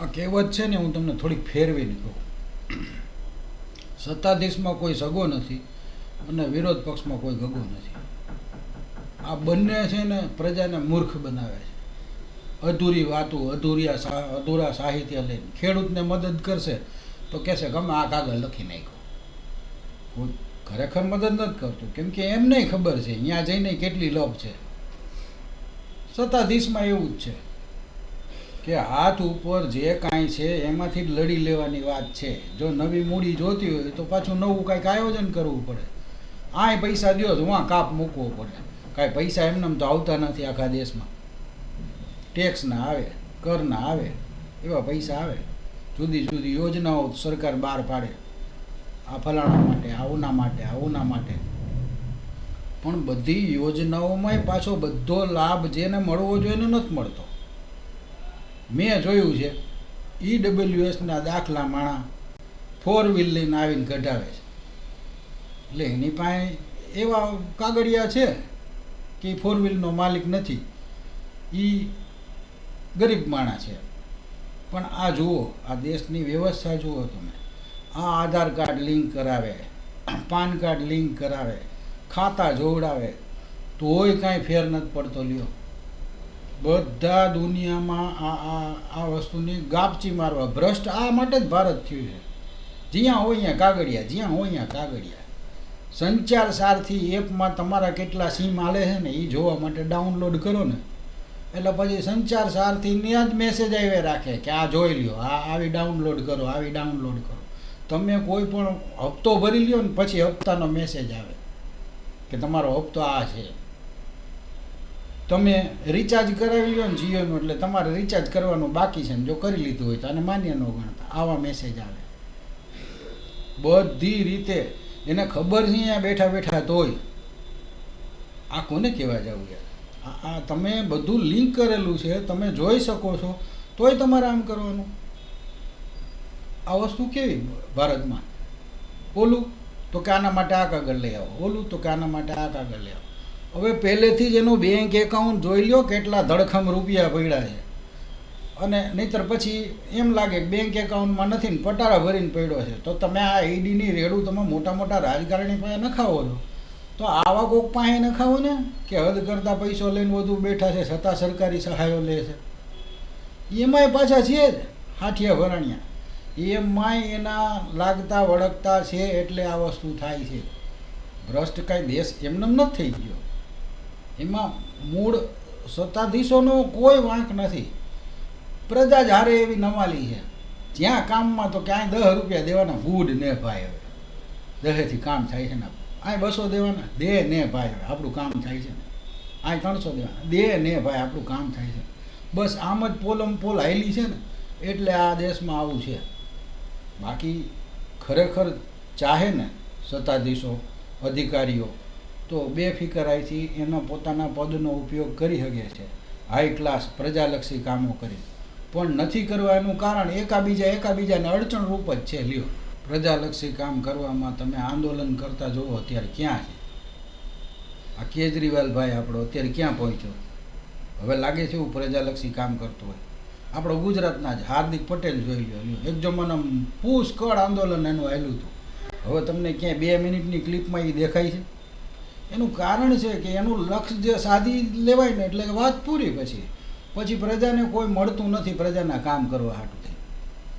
આ કહેવત છે ને હું તમને થોડીક ફેરવીને કહું. સત્તાધીશમાં કોઈ સગો નથી અને વિરોધ પક્ષમાં કોઈ ગગો નથી. આ બંને છે ને પ્રજાને મૂર્ખ બનાવે છે. અધૂરી વાતો, અધૂરિયા અધૂરા સાહિત્ય લઈને. ખેડૂતને મદદ કરશે તો કહેશે ગમે આ કાગળ લખી નાખ્યો. કોઈ ખરેખર મદદ નથી કરતું, કેમ કે એમને ખબર છે, અહીંયા જઈને કેટલી લોભ છે. સત્તાધીશમાં એવું જ છે. કે હાથ ઉપર જે કાંઈ છે એમાંથી જ લડી લેવાની વાત છે. જો નવી મૂડી જોતી હોય તો પાછું નવું કાંઈક આયોજન કરવું પડે. આય પૈસા દો તો વાં કાપ મૂકવો પડે. કાંઈ પૈસા એમને તો આવતા નથી આખા દેશમાં. ટેક્સના આવે કરના આવે, એવા પૈસા આવે. જુદી જુદી યોજનાઓ સરકાર બહાર પાડે. આ ફલાણા માટે આવના માટે આવના માટે. પણ બધી યોજનાઓમાંય પાછો બધો લાભ જેને મળવો જોઈએ એને નથી મળતો. મેં જોયું છે ઈ ડબલ્યુએસના દાખલા માણા ફોર વ્હીલ લઈને આવીને કઢાવે છે. એટલે એની પાસે એવા કાગળિયા છે કે ફોર વ્હીલનો માલિક નથી. એ ગરીબ માણસ છે. પણ આ જુઓ, આ દેશની વ્યવસ્થા જુઓ તમે. આ આધાર કાર્ડ લિંક કરાવે, પાન કાર્ડ લિંક કરાવે, ખાતા જોવડાવે, તોય કાંઈ ફેર નથી પડતો લ્યો. બધા દુનિયામાં આ આ આ વસ્તુની ગાપચી મારવા. ભ્રષ્ટ આ માટે જ ભારત થયું છે. જ્યાં હોય ત્યાં કાગળિયા, જ્યાં હોય ત્યાં કાગળિયા. સંચાર સારથી એપમાં તમારા કેટલા સીમ આલે છે ને એ જોવા માટે ડાઉનલોડ કરો ને. એટલે પછી સંચાર સારથી ત્યાં જ મેસેજ આવ્યા રાખે કે આ જોઈ લ્યો, આ આવી ડાઉનલોડ કરો, આવી ડાઉનલોડ કરો. તમે કોઈ પણ હપ્તો ભરી લ્યો ને, પછી હપ્તાનો મેસેજ આવે કે તમારો હપ્તો આ છે. તમે રિચાર્જ કરાવી લો ને જીઓનું, એટલે તમારે રિચાર્જ કરવાનું બાકી છે ને જો કરી લીધું હોય તો, આને માન્ય ન ગણતા. આવા મેસેજ આવે. બધી રીતે. એને ખબર છે અહીંયા બેઠા બેઠા તોય આ કોને કહેવા જવું યાર? આ આ તમે બધું લિંક કરેલું છે, તમે જોઈ શકો છો, તોય તમારે આમ કરવાનું. આ વસ્તુ કેવી ભારતમાં? ઓલું? તો કે આના માટે આ કાગળ લઈ આવો. ઓલું? તો કે આના માટે આ કાગળ લઈ આવો. હવે પહેલેથી જ એનું બેંક એકાઉન્ટ જોઈ લ્યો કેટલા ધડખમ રૂપિયા પડ્યા છે. અને નહીતર પછી એમ લાગે બેંક એકાઉન્ટમાં નથી ને પટારા ભરીને પડ્યો છે. તો તમે આ ઈડીની રેડું તમે મોટા મોટા રાજકારણી પાસે નખાવો છો. તો આવા કોક પાસે નખાવો ને કે હદ કરતાં પૈસો લઈને વધુ બેઠા છે, છતાં સરકારી સહાયો લે છે. એમાંય પાછા છે જ હાથિયા ભરાણિયા. એમાંય એના લાગતા વળગતા છે એટલે આ વસ્તુ થાય છે. ભ્રષ્ટ કાંઈ દેશ એમને નથી થઈ ગયો. એમાં મૂળ સત્તાધીશોનો કોઈ વાંક નથી. પ્રજા જ હારે એવી નમાલી છે. જ્યાં કામમાં તો ક્યાંય દસ રૂપિયા દેવાના ભૂડ ને ભાઈ હવે. દહેથી કામ થાય છે ને આ બસો દેવાના, દે ને ભાઈ હવે, આપણું કામ થાય છે ને. આ ત્રણસો દેવાના, દે ને ભાઈ આપણું કામ થાય છે. બસ આમ જ પોલમ પોલ હાયલી છે ને, એટલે આ દેશમાં આવું છે. બાકી ખરેખર ચાહે ને સત્તાધીશો, અધિકારીઓ તો બેફિકરાઈથી એના પોતાના પદનો ઉપયોગ કરી શકે છે. હાઈ ક્લાસ પ્રજાલક્ષી કામો કરી. પણ નથી કરવા એનું કારણ એકાબીજા, એકાબીજાને અડચણરૂપ જ છે. લ્યો, પ્રજાલક્ષી કામ કરવામાં તમે આંદોલન કરતા જુઓ અત્યારે ક્યાં છે? આ કેજરીવાલ ભાઈ આપણો અત્યારે ક્યાં પહોંચ્યો? હવે લાગે છે એવું પ્રજાલક્ષી કામ કરતો હોય. આપણો ગુજરાતના જ હાર્દિક પટેલ જોઈ લો એક જમાનામાં પુષ્કળ આંદોલન એનું આવેલું હતું. હવે તમને ક્યાંય બે મિનિટની ક્લિપમાં એ દેખાય છે? એનું કારણ છે કે એનું લક્ષ્ય જે સાધી લેવાય ને એટલે વાત પૂરી પછી. પછી પ્રજાને કોઈ મળતું નથી, પ્રજાના કામ કરવા હાટું.